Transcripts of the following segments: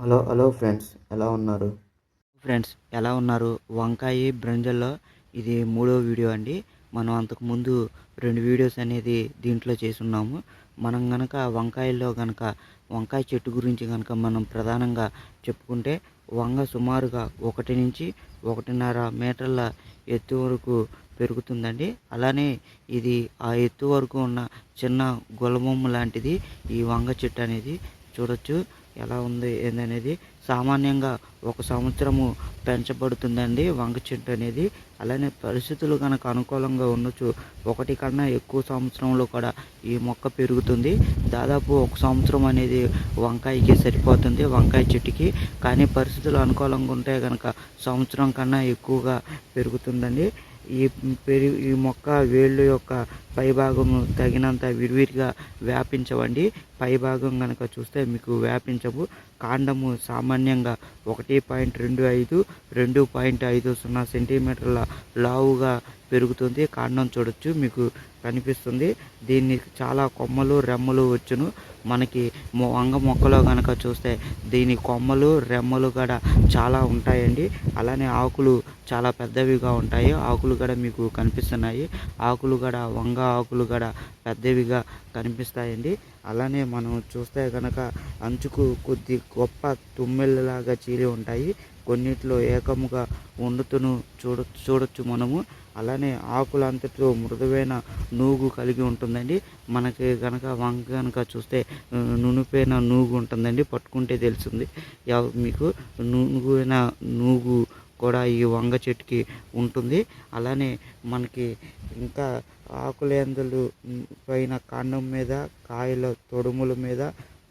Hello hello friends ఎలా ఉన్నారు? Friends ఎలా ఉన్నారు? వంకాయ బ్రింజల్లో ఇది మూడో వీడియో అండి. మనం అంతకు ముందు రెండు వీడియోస్ అనేది దీంట్లో చేసున్నాము మనం గనక వంకాయల్లో గనక వంకాయ చెట్టు గురించి కనుక మనం ప్రధానంగా చెప్పుకుంటే వంగ సుమారుగా ఒకటి నుంచి ఒకటిన్నర మీటర్ల ఎత్తు వరకు పెరుగుతుందండి. అలానే ఇది ఆ ఎత్తు వరకు ఉన్న చిన్న గులబొమ్మ లాంటిది ఈ వంగ చెట్టు అనేది చూడొచ్చు. ఎలా ఉంది ఏందనేది సామాన్యంగా ఒక సంవత్సరము పెంచబడుతుందండి వంగ చెట్టు అనేది. అలానే పరిస్థితులు కనుక అనుకూలంగా ఉండొచ్చు ఒకటి కన్నా ఎక్కువ సంవత్సరంలో కూడా ఈ మొక్క పెరుగుతుంది. దాదాపు ఒక సంవత్సరం అనేది వంకాయకి సరిపోతుంది వంకాయ చెట్టుకి. కానీ పరిస్థితులు అనుకూలంగా ఉంటే కనుక సంవత్సరం కన్నా ఎక్కువగా పెరుగుతుందండి. ఈ పెరి ఈ మొక్క వేళ్ళు యొక్క పైభాగము తగినంత విరివిరిగా వ్యాపించవండి. పైభాగం కనుక చూస్తే మీకు వ్యాపించవు. కాండము సామాన్యంగా ఒకటి పాయింట్ రెండు ఐదు రెండు పాయింట్ ఐదు సున్నా సెంటీమీటర్ల లావుగా పెరుగుతుంది. కాండం చూడొచ్చు మీకు కనిపిస్తుంది. దీన్ని చాలా కొమ్మలు రెమ్మలు వచ్చును. మనకి వంగ మొక్కలో కనుక చూస్తే దీని కొమ్మలు రెమ్మలు కూడా చాలా ఉంటాయండి. అలానే ఆకులు చాలా పెద్దవిగా ఉంటాయి. ఆకులు కూడా మీకు కనిపిస్తున్నాయి. ఆకులు కూడా వంగ ఆకులు కూడా పెద్దవిగా కనిపిస్తాయండి. అలానే మనం చూస్తే కనుక అంచుకు కొద్ది గొప్ప తుమ్మెళ్ళలాగా చీలి ఉంటాయి. కొన్నిట్లో ఏకముగా వండుతును చూడ చూడొచ్చు మనము. అలానే ఆకులంతటితో మృదువైన నూగు కలిగి ఉంటుందండి. మనకి కనుక వంక కనుక చూస్తే నునుపైన నూగు ఉంటుందండి. పట్టుకుంటే తెలుస్తుంది. మీకు నునుగైన నూగు కూడా ఈ వంగ చెట్టుకి ఉంటుంది. అలానే మనకి ఇంకా ఆకులేందులు పైన కాండం మీద కాయల తొడుముల మీద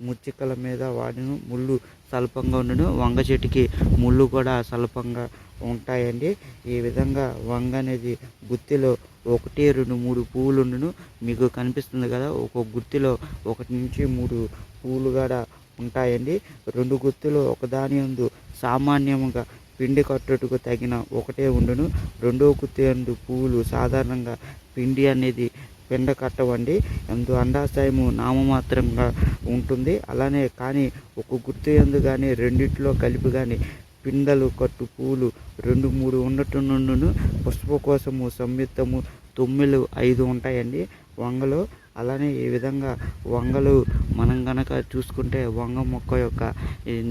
ముచ్చికల మీద వాడిన ముళ్ళు సల్పంగా ఉండను. వంగ చెట్టుకి ముళ్ళు కూడా సల్పంగా ఉంటాయండి. ఈ విధంగా వంగ అనేది గుత్తిలో ఒకటి రెండు మూడు పువ్వులు ఉండును. మీకు కనిపిస్తుంది కదా ఒక గుత్తిలో ఒకటి నుంచి మూడు పువ్వులు కూడా ఉంటాయండి. రెండు గుత్తులు ఒకదాని ముందు సామాన్యంగా పిండి కట్టుటకు తగిన ఒకటే ఉండును. రెండో కుత్తేందు పువ్వులు సాధారణంగా పిండి అనేది పిండ కట్టవండి. ఎందు అండాశయము నామమాత్రంగా ఉంటుంది. అలానే కానీ ఒక గుర్తు ఎందు కానీ రెండిట్లో కలిపి కానీ పిండలు కట్టు పూలు రెండు మూడు ఉండటం నుండును పుష్పకోశము సంయుక్తము తొమ్మిలు ఐదు ఉంటాయండి. వంగలో అలానే ఈ విధంగా వంగలు మనం గనక చూసుకుంటే వంగ మొక్క యొక్క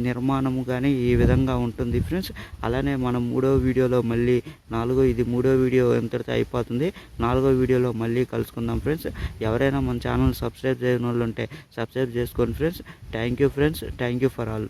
నిర్మాణము కానీ ఈ విధంగా ఉంటుంది ఫ్రెండ్స్? అలానే మనం మూడో వీడియోలో మళ్ళీ నాలుగో ఇది మూడో వీడియో ఎంతటితో అయిపోతుంది నాలుగో వీడియోలో మళ్ళీ కలుసుకుందాం ఫ్రెండ్స్. ఎవరైనా మన ఛానల్ సబ్స్క్రైబ్ చేయని వాళ్ళు ఉంటే సబ్స్క్రైబ్ చేసుకోండి friends. Thank you friends. Thank you for all.